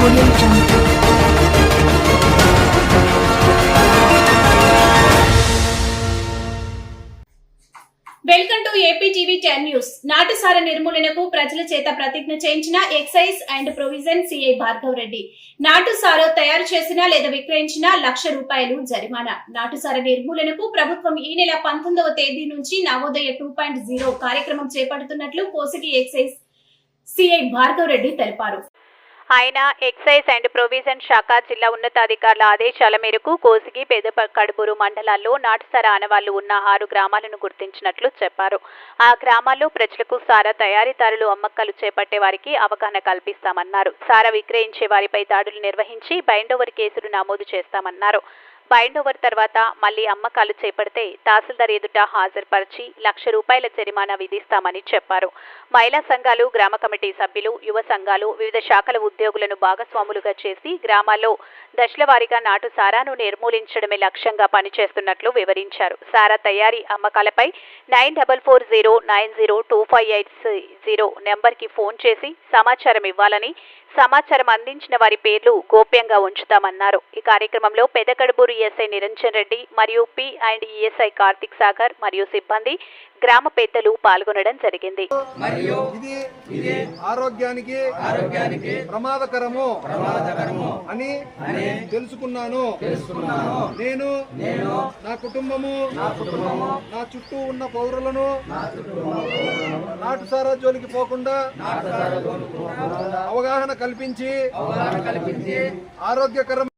Welcome to APTV ten news. నాటుసార నిర్మూలనకు ప్రజల చేత ప్రతిజ్ఞ చేయించిన excise and provision CI Bhargav Reddy. నాటుసార తయారు చేసిన లేదా విక్రయించిన లక్ష రూపాయలు జరిమానా. నాటుసార నిర్మూలనకు ప్రభుత్వం ఈ నెల పంతొమ్మిదవ తేదీ నుంచి నవోదయ టూ పాయింట్ జీరో కార్యక్రమం చేపడుతున్నట్లు కోసిటీ ఎక్సైజ్ సిఐ భార్గవ్ రెడ్డి తెలిపారు. ఆయన ఎక్సైజ్ అండ్ ప్రొవిజన్ శాఖ జిల్లా ఉన్నతాధికారుల ఆదేశాల మేరకు కోసిగి పెదప కడుపూరు మండలాల్లో నాటుసార ఆనవాళ్ళు ఉన్న ఆరు గ్రామాలను గుర్తించినట్లు చెప్పారు. ఆ గ్రామాల్లో ప్రజలకు సారా తయారీదారులు అమ్మకాలు చేపట్టే వారికి అవగాహన కల్పిస్తామన్నారు. సారా విక్రయించే వారిపై దాడులు నిర్వహించి బైండోవర్ కేసులు నమోదు చేస్తామన్నారు. బైండ్ ఓవర్ తర్వాత మళ్ళీ అమ్మకాలు చేపడితే తహసీల్దార్ ఎదుట హాజరుపరిచి లక్ష రూపాయల జరిమానా విధిస్తామని చెప్పారు. మహిళా సంఘాలు గ్రామ కమిటీ సభ్యులు యువ సంఘాలు వివిధ శాఖల ఉద్యోగులను భాగస్వాములుగా చేసి గ్రామాల్లో దశల వారీగా నాటు సారాను నిర్మూలించడమే లక్ష్యంగా పనిచేస్తున్నట్లు వివరించారు. సారా తయారీ అమ్మకాలపై nine double four zero nine zero two five eight zero నెంబర్కి ఫోన్ చేసి సమాచారం ఇవ్వాలని సమాచారం అందించిన వారి పేర్లు గోప్యంగా ఉంచుతామన్నారు. ఈ కార్యక్రమంలో పెదకడుబూరు ఈఎస్ఐ నిరంజన్ రెడ్డి మరియు P and ESI Karthik Sagar మరియు సిబ్బంది గ్రామ పెద్దలు పాల్గొనడం జరిగింది. మరియు ఇది ఇది ఆరోగ్యానికి ఆరోగ్యానికి ప్రమాదకరము ప్రమాదకరము అని అని తెలుసుకున్నాను. తెలుసుకున్నాను. నేను నేను నా కుటుంబము నా కుటుంబము నా చుట్టూ ఉన్న పౌరులను నా కుటుంబము నాటుసారా జోలికి పోకుండా నాటకాలు అవగాహన కల్పించి అవగాహన కల్పించి ఆరోగ్యకరం